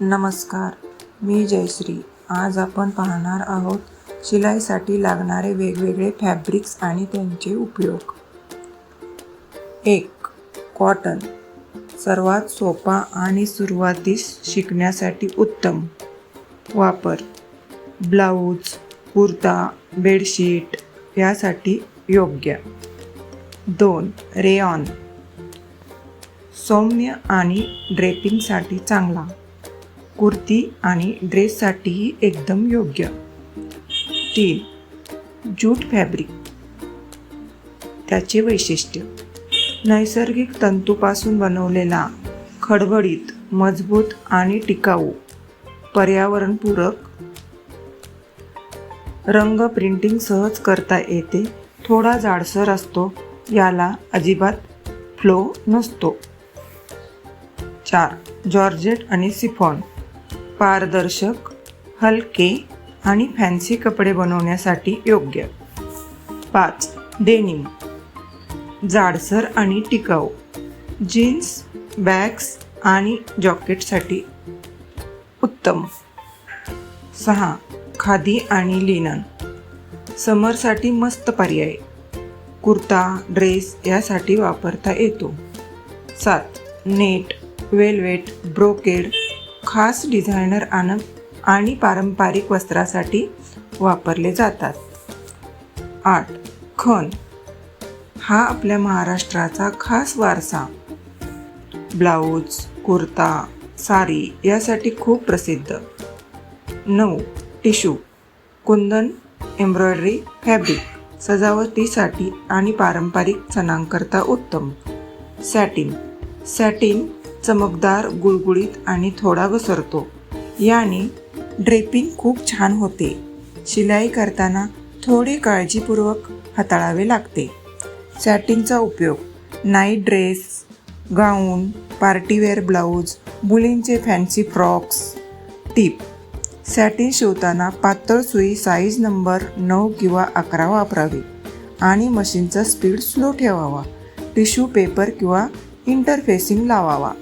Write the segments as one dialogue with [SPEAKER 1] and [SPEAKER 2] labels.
[SPEAKER 1] नमस्कार मी जयश्री. आज आपण पाहणार आहोत शिलाईसाठी लागणारे वेगवेगळे फॅब्रिक्स आणि त्यांचे उपयोग. एक कॉटन. सर्वात सोपा आणि सुरुवातीस शिकण्यासाठी उत्तम. वापर. ब्लाऊज कुर्ता बेडशीट यासाठी योग्य. दोन रेऑन सौम्य आणि ड्रेपिंगसाठी चांगला. कुर्ती आणि ड्रेससाठीही एकदम योग्य. तीन जूट फॅब्रिक. त्याचे वैशिष्ट्य नैसर्गिक तंतूपासून बनवलेला खडबडीत मजबूत आणि टिकाऊ पर्यावरणपूरक. रंग प्रिंटिंग सहज करता येते थोडा जाडसर असतो याला अजिबात फ्लो नसतो. चार जॉर्जेट आणि सिफॉन. पारदर्शक हलके आणि फॅन्सी कपडे बनवण्यासाठी योग्य. पाच डेनिम जाडसर आणि टिकाऊ. जीन्स बॅग्स आणि जॉकेटसाठी उत्तम. सहा खादी आणि लिनन समरसाठी मस्त पर्याय. कुर्ता ड्रेस यासाठी वापरता येतो. सात नेट वेल्वेट ब्रोकेड खास डिझायनर आन आणि पारंपरिक वस्त्रासाठी वापरले जातात. आठ. खण. हा आपल्या महाराष्ट्राचा खास वारसा. ब्लाऊज कुर्ता साडी यासाठी खूप प्रसिद्ध. नऊ. टिशू. Kundan embroidery fabric. सजावटीसाठी आणि पारंपरिक सणांकरता उत्तम. सॅटिन. सॅटिन चमकदार गुळगुळीत आणि थोडा घसरतो. याने ड्रेपिंग खूप छान होते. शिलाई करताना थोडे काळजीपूर्वक हाताळावे लागते. सॅटिनचा उपयोग. Night dress gown partywear blouse मुलींचे फॅन्सी फ्रॉक्स. टीप. सॅटिन शिवताना पातळ सुई साईज नंबर नऊ किंवा अकरा वापरावी आणि मशीनचा स्पीड स्लो ठेवावा. टिश्यू पेपर किंवा इंटरफेसिंग लावावा.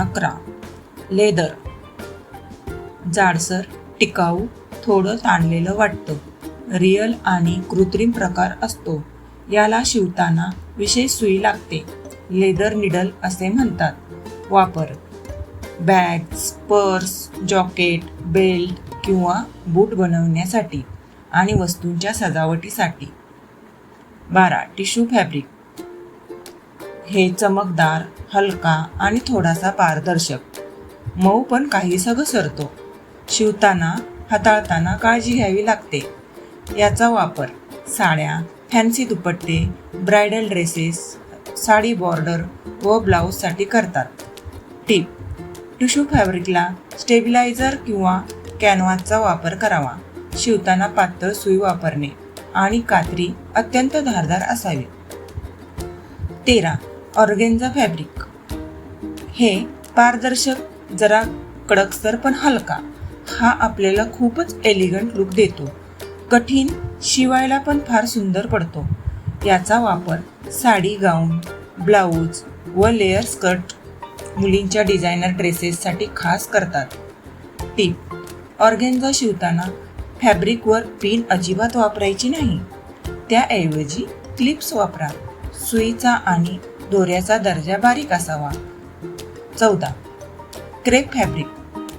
[SPEAKER 1] अकरा. लेदर. जाडसर टिकाऊ थोडं ताणलेलं वाटतं. रिअल आणि कृत्रिम प्रकार असतो. याला शिवताना विशेष सुई लागते. लेदर निडल असे म्हणतात. वापर. बॅग्स पर्स जॉकेट बेल्ट किंवा बूट बनवण्यासाठी आणि वस्तूंच्या सजावटीसाठी. बारा. Tissue fabric. हे चमकदार हलका आणि थोडासा पारदर्शक. मऊ पण काहीसा घसरतो शिवताना हाताळताना काळजी घ्यावी लागते. याचा वापर साड्या फॅन्सी दुपट्टे ब्रायडल ड्रेसेस साडी बॉर्डर व ब्लाऊजसाठी करतात. टीप टिश्यू फॅब्रिकला स्टेबिलायझर किंवा कॅनव्हासचा वापर करावा. शिवताना पातळ सुई वापरणे आणि कात्री अत्यंत धारदार असावी. तेरा ऑर्गेन्झा फॅब्रिक. हे पारदर्शक जरा कडकसर पण हलका. हा आपल्याला खूपच एलिगंट लुक देतो. कठीण शिवायला पण फार सुंदर पडतो. याचा वापर साडी गाऊन ब्लाऊज व लेअर स्कर्ट मुलींच्या डिझायनर ड्रेसेससाठी खास करतात. टीप ऑर्गेन्झा शिवताना फॅब्रिकवर पिन अजिबात वापरायची नाही. त्याऐवजी क्लिप्स वापरा. सुईचा आणि दोऱ्याचा दर्जा बारीक असावा. चौदा. Crepe fabric.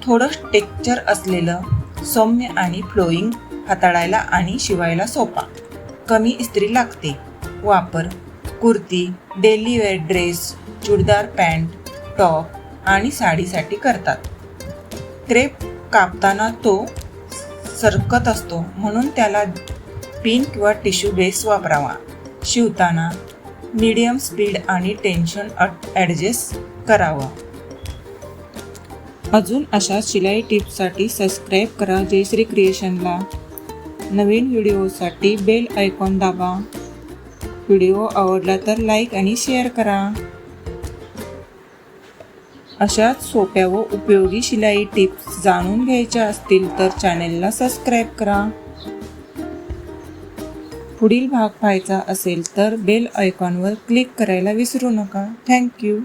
[SPEAKER 1] थोडं टेक्चर असलेलं सौम्य आणि फ्लोईंग हाताळायला आणि शिवायला सोपा. कमी इस्त्री लागते. वापर. Kurti daily wear dress churidar pant top आणि साडीसाठी करतात. क्रेप कापताना तो सरकत असतो म्हणून त्याला पिन किंवा टिश्यू बेस वापरावा. शिवताना मीडियम स्पीड आणि टेन्शन ॲडजस्ट करावा. अजून अशा शिलाई टिप्ससाठी सबस्क्राईब करा. जयश्री क्रिएशनला. नवीन व्हिडिओसाठी बेल आयकॉन दाबा. व्हिडिओ आवडला तर लाईक आणि शेअर करा. अशाच सोप्या व उपयोगी शिलाई टिप्स जाणून घ्यायच्या असतील तर चॅनेलला सबस्क्राईब करा. पुढील भाग पाहायचा असेल तर बेल आयकॉनवर क्लिक करायला विसरू नका. थँक्यू